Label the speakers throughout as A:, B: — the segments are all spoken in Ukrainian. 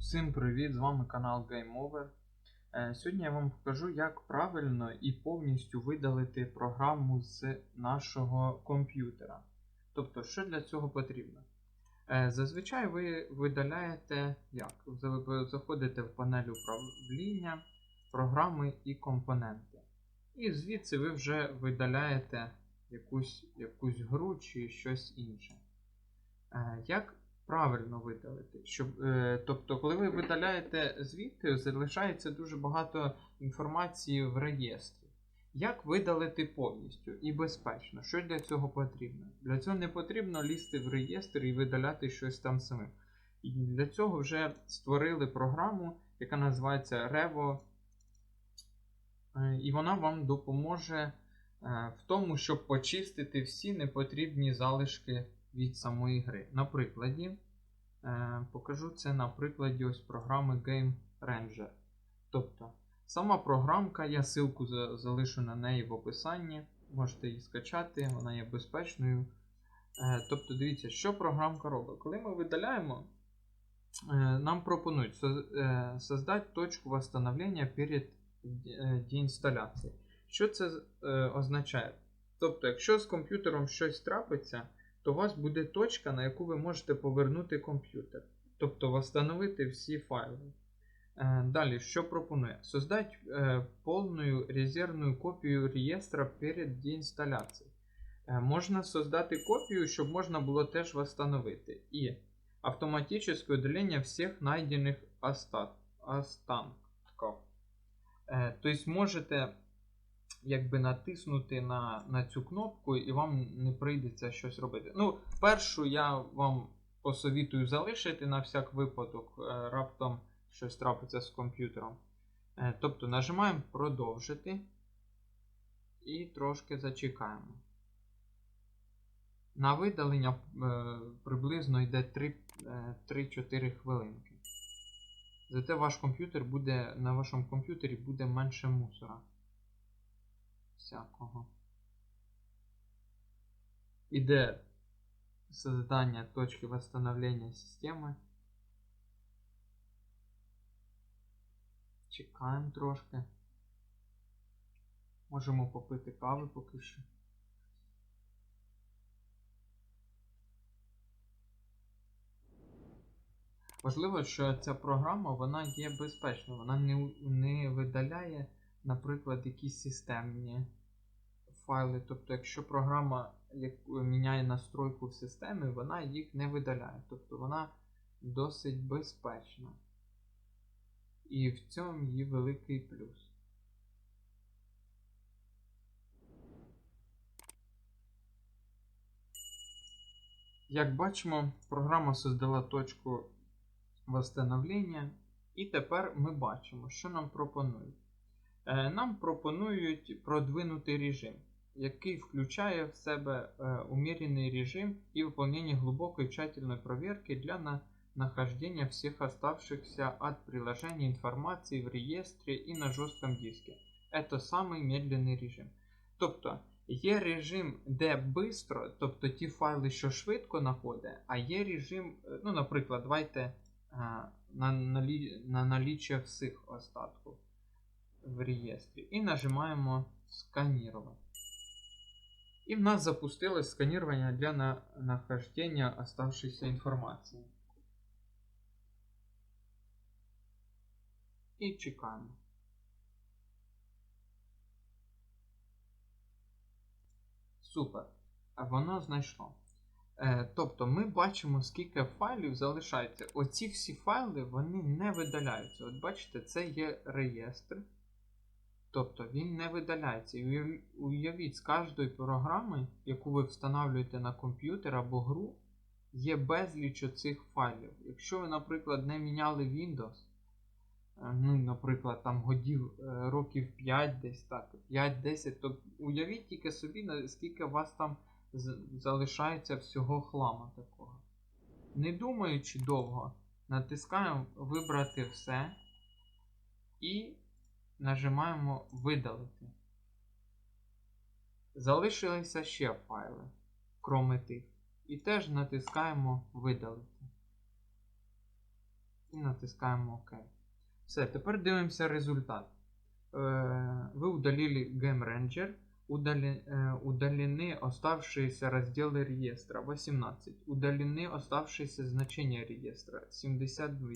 A: Всім привіт! З вами канал Game Over. Е, Сьогодні я вам покажу, як правильно і повністю видалити програму з нашого комп'ютера. Тобто, що для цього потрібно? Е, Зазвичай ви видаляєте як? Ви заходите в панель управління, програми і компоненти. І звідси ви вже видаляєте якусь, якусь гру чи щось інше. Е, Як правильно видалити? Щоб, е, тобто, коли ви видаляєте звідти, залишається дуже багато інформації в реєстрі. Як видалити повністю і безпечно? Що для цього потрібно? Для цього не потрібно лізти в реєстр і видаляти щось там самим. І для цього вже створили програму, яка називається Revo. Е, І вона вам допоможе е, в тому, щоб почистити всі непотрібні залишки від самої гри. На прикладі, е, покажу це на прикладі ось програми Game Ranger. Тобто, сама програмка, я ссылку за- залишу на неї в описанні. Можете її скачати, вона є безпечною. Е, Тобто, дивіться, що програмка робить. Коли ми видаляємо, е, нам пропонують е, создати точку восстановлення перед е, деінсталяцією. Що це е, означає? Тобто, якщо з комп'ютером щось трапиться, то у вас буде точка, на яку ви можете повернути комп'ютер. Тобто восстановити всі файли. Е, Далі, що пропонує? Создать е, повну резервну копію реєстра перед деінсталяцією. Е, Можна создати копію, щоб можна було теж восстановити. І автоматическое удаление всіх найдених останків. Тобто можете якби натиснути на, на цю кнопку, і вам не прийдеться щось робити. Ну, першу я вам посовітую залишити на всяк випадок, е, раптом щось трапиться з комп'ютером. Е, Тобто нажимаємо продовжити і трошки зачекаємо. На видалення е, приблизно йде 3 е, 3-4 хвилинки. Зате ваш комп'ютер буде, на вашому комп'ютері буде менше мусора. Всякого. Іде создання точки восстановления системи. Чекаємо трошки. Можемо попити кави поки що. Важливо, що ця програма вона є безпечною, вона не, не видаляє, наприклад, якісь системні файли. Тобто, якщо програма міняє настройку в системі, вона їх не видаляє. Тобто вона досить безпечна. І в цьому її великий плюс. Як бачимо, програма создала точку восстановлення. І тепер ми бачимо, що нам пропонують. Е, Нам пропонують продвинутий режим, який включає в себе е, умеренный режим и выполнение глубокой тщательной проверки для на нахождения всех оставшихся от приложения информации в реєстрі і на жорсткому диске. Это самий медленний режим. Тобто є режим, де бистро, тобто ті файли, що швидко знаходить, а є режим, е, ну, наприклад, давайте е, на, налі, на наліччя всіх остатків реєстрі. І нажимаємо сканірувати. І в нас запустилось сканирование для на нахождения оставшейся информации. І чекаємо. Супер. Воно знайшло. Е, тобто ми бачимо, скільки файлів залишається. Оці всі файли вони не видаляються. От бачите, це є реєстр. Тобто він не видаляється. І уявіть, з кожної програми, яку ви встановлюєте на комп'ютер або гру, є безліч оцих файлів. Якщо ви, наприклад, не міняли Windows, е, ну, наприклад, там годів е, років 5 десь так, 5-10, то уявіть тільки собі, наскільки у вас там залишається всього хлама такого. Не думаючи довго, натискаємо вибрати все і нажимаємо видалити. Залишилися ще файли, кроме тих. І теж натискаємо видалити. І натискаємо ОК. Все, тепер дивимося результат. Е, Ви удалили Game Ranger, удали, е, удалены оставшиеся разделы реестра 18, удалены оставшиеся значения реестра 72,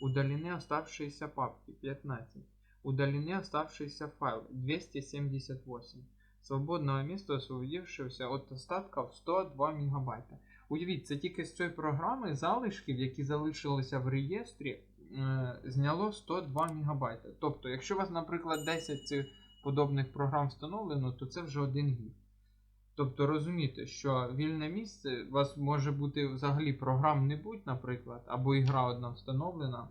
A: удалены оставшиеся папки 15, удалены оставшиеся файлы 278, свободного места освободившегося от остатків 102 МБ. Уявіть, це тільки з цієї програми залишків, які залишилися в реєстрі, е, зняло 102 МБ. Тобто, якщо у вас, наприклад, 10 цих подобних програм встановлено, то це вже 1 гіг. Тобто розумієте, що вільне місце у вас може бути взагалі програм не будь, наприклад, або ігра одна встановлена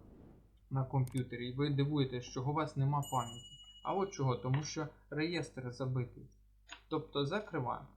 A: на комп'ютері, і ви дивуєтесь, чого у вас нема пам'яті. А от чого? Тому що реєстр забитий. Тобто закриваємо.